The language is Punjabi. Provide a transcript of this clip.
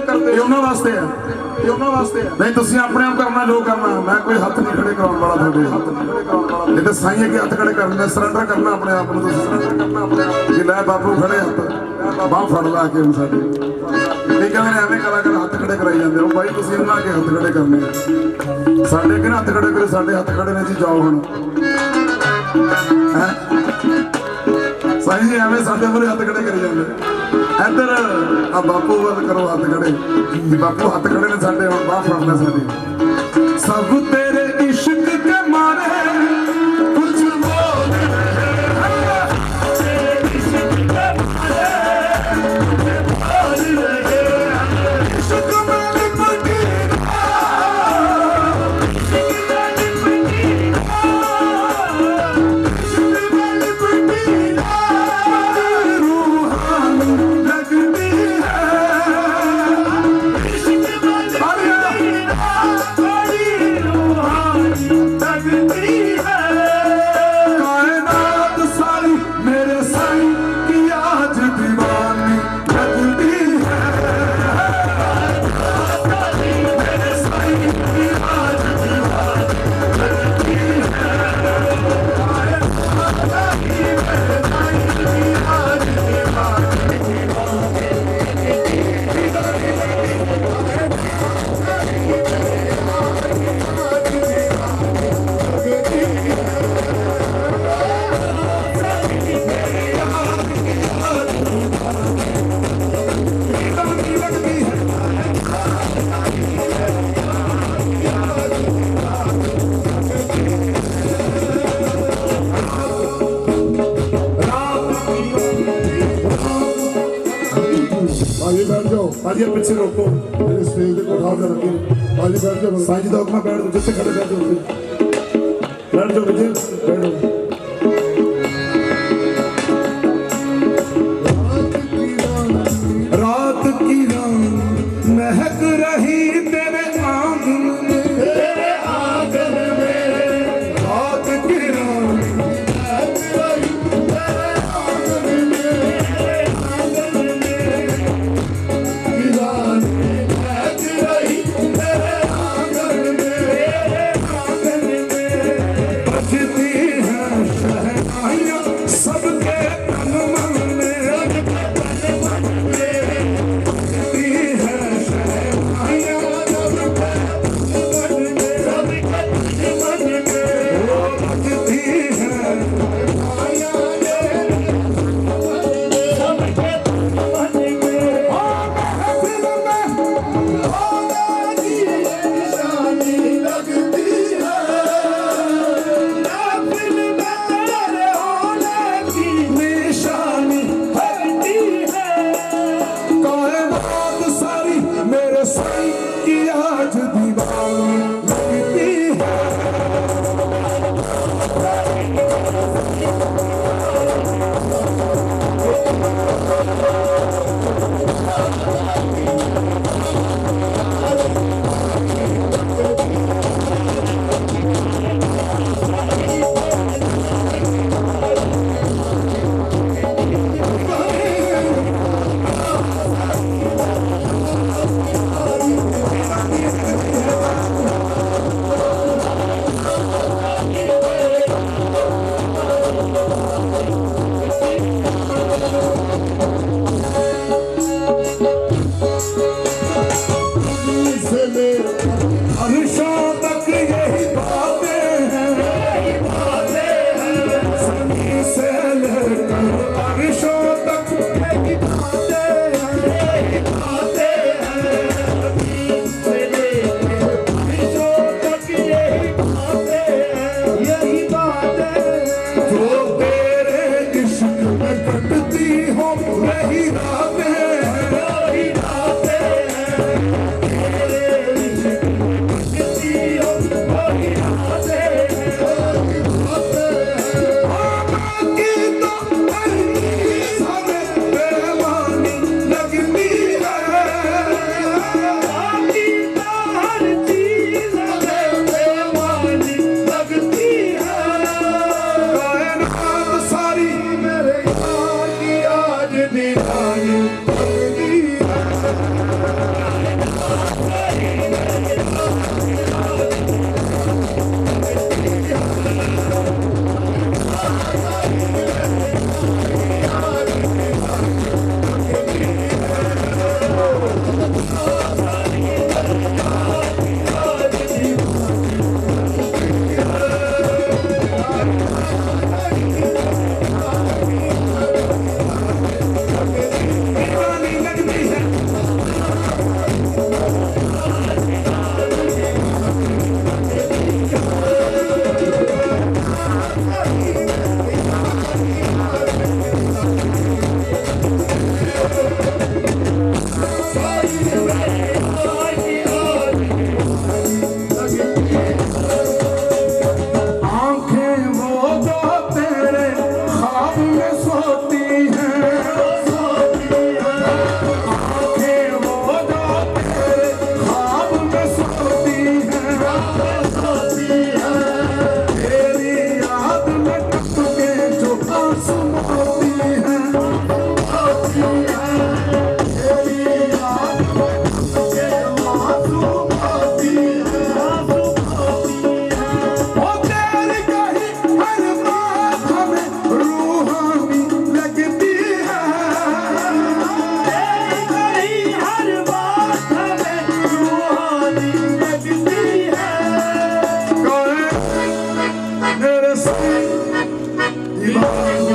ਇਸ਼ਕ ਕਰਦੇ ਇਹ ਉਹਨਾਂ ਵਾਸਤੇ ਆ। ਇਹ ਉਹਨਾਂ ਵਾਸਤੇ ਆ। ਨਹੀਂ ਤੁਸੀਂ ਆਪਣੇ ਆਪ ਕਰਨਾ ਜੋ ਕਰਨਾ ਮੈਂ ਕੋਈ ਹੱਥ ਨਹੀਂ ਖੜੇ ਕਰਾਉਣ ਵਾਲਾ ਤੁਹਾਡੇ। ਹੱਥ ਨਹੀਂ ਖੜੇ ਕਰਾਉਣ ਵਾਲਾ ਇਹ ਤਾਂ ਸਾਈਂ ਅੱਗੇ ਹੱਥ ਖੜੇ ਕਰਨੇ ਸਰੈਂਡਰ ਕਰਨਾ ਆਪਣੇ ਆਪ ਨੂੰ ਤੁਸੀਂ। ਸਰੈਂਡਰ ਕਰਨਾ ਆਪਣੇ ਆਪ ਕਿ ਲੈ ਬਾਪੂ ਖੜੇ ਹੱਥ ਬਾਹ ਫੜ ਲਾ ਕੇ ਹੁਣ ਸਾਡੇ। ਇਹ ਕਹਿੰਦੇ ਨੇ ਐਵੇਂ ਕਲਾਕਾਰ ਹੱਥ ਖੜੇ ਕਰਾਈ ਜਾਂਦੇ ਹੋ। ਬਾਈ ਤੁਸੀਂ ਉਹਨਾਂ ਅੱਗੇ ਹੱਥ ਖੜੇ ਕਰਨੇ ਆ। ਸਾਡੇ ਅੱਗੇ ਹੱਥ ਖੜੇ ਕਰੇ ਸਾਡੇ ਹੱਥ ਖੜੇ ਨੇ ਜੀ ਜਾਓ ਹੁਣ? ਸਾਈਂ ਜੀ ਐਵੇਂ ਸਾਡੇ ਮੂਹਰੇ ਹੱਥ ਖੜੇ ਕਰੀ ਜਾਂਦੇ। ਇੱਧਰ ਆ ਬਾਪੂ ਵੱਲ ਕਰੋ ਹੱਥ ਖੜੇ। ਬਾਪੂ ਹੱਥ ਖੜੇ ਨੇ ਸਾਡੇ ਹੁਣ ਬਾਹ ਫੜਨਾ ਸਾਡੇ। ਸਭ ਤੇਰੇ ਹਾਂਜੀ ਆ ਪਿੱਛੇ ਰੋਕੋ। ਮੇਰੇ ਸਟੇਜ ਦੇ ਕੋਠਾ ਦੇ ਲੱਗੇ ਹਾਂਜੀ, ਬੈਠ ਜਾਓ। ਸਾਂਝੀ ਦਾ ਹੁਕਮ, ਬੈਠ ਜਿੱਥੇ ਖੜੇ, ਬੈਠ ਜਾਓ। ਬੈਠ y más.